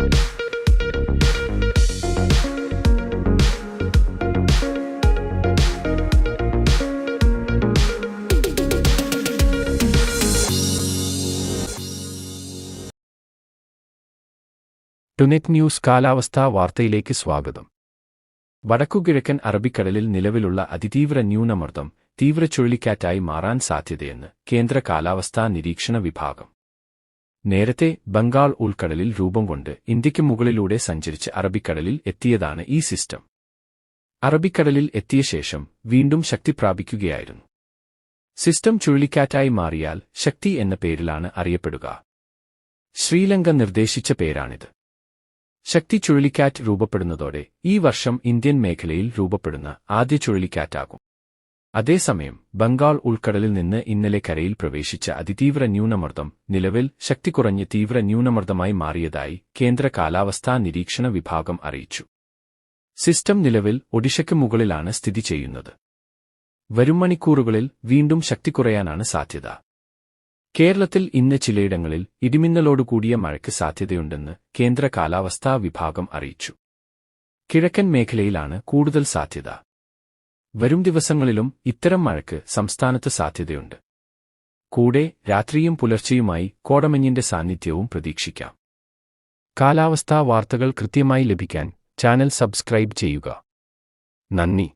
ടുനെറ്റ് news കാലാവസ്ഥാ വാർത്തയിലേക്ക് സ്വാഗതം. വടക്കുകിഴക്കൻ അറബിക്കടലിൽ നിലവിലുള്ള അതിതീവ്ര ന്യൂനമർദ്ദം തീവ്ര ചുഴലിക്കാറ്റായി മാറാൻ സാധ്യതയെന്ന് കേന്ദ്ര കാലാവസ്ഥാ നിരീക്ഷണ വിഭാഗം. നേരത്തെ ബംഗാൾ ഉൾക്കടലിൽ രൂപം കൊണ്ട് ഇന്ത്യയ്ക്ക് മുകളിലൂടെ സഞ്ചരിച്ച് അറബിക്കടലിൽ എത്തിയതാണ് ഈ സിസ്റ്റം. അറബിക്കടലിൽ എത്തിയ ശേഷം വീണ്ടും ശക്തി പ്രാപിക്കുകയായിരുന്നു. സിസ്റ്റം ചുഴലിക്കാറ്റായി മാറിയാൽ ശക്തി എന്ന പേരിലാണ് അറിയപ്പെടുക. ശ്രീലങ്ക നിർദ്ദേശിച്ച പേരാണിത്. ശക്തി ചുഴലിക്കാറ്റ് രൂപപ്പെടുന്നതോടെ ഈ വർഷം ഇന്ത്യൻ മേഖലയിൽ രൂപപ്പെടുന്ന ആദ്യ ചുഴലിക്കാറ്റാകും. അതേസമയം ബംഗാൾ ഉൾക്കടലിൽ നിന്ന് ഇന്നലെ കരയിൽ പ്രവേശിച്ച അതിതീവ്ര ന്യൂനമർദ്ദം നിലവിൽ ശക്തി കുറഞ്ഞ് തീവ്ര ന്യൂനമർദ്ദമായി മാറിയതായി കേന്ദ്ര കാലാവസ്ഥാ നിരീക്ഷണ വിഭാഗം അറിയിച്ചു. സിസ്റ്റം നിലവിൽ ഒഡിഷയ്ക്ക് മുകളിലാണ് സ്ഥിതി ചെയ്യുന്നത്. വരും മണിക്കൂറുകളിൽ വീണ്ടും ശക്തി കുറയാനാണ് സാധ്യത. കേരളത്തിൽ ഇന്ന് ചിലയിടങ്ങളിൽ ഇടിമിന്നലോടുകൂടിയ മഴയ്ക്ക് സാധ്യതയുണ്ടെന്ന് കേന്ദ്ര കാലാവസ്ഥാ വിഭാഗം അറിയിച്ചു. കിഴക്കൻ മേഖലയിലാണ് കൂടുതൽ സാധ്യത. വരും ദിവസങ്ങളിലും ഇത്തരം മഴയ്ക്ക് സംസ്ഥാനത്ത് സാധ്യതയുണ്ട്. കൂടെ രാത്രിയും പുലർച്ചെയുമായി കോടമഞ്ഞിന്റെ സാന്നിധ്യവും പ്രതീക്ഷിക്കാം. കാലാവസ്ഥാ വാർത്തകൾ കൃത്യമായി ലഭിക്കാൻ ചാനൽ സബ്സ്ക്രൈബ് ചെയ്യുക. നന്ദി.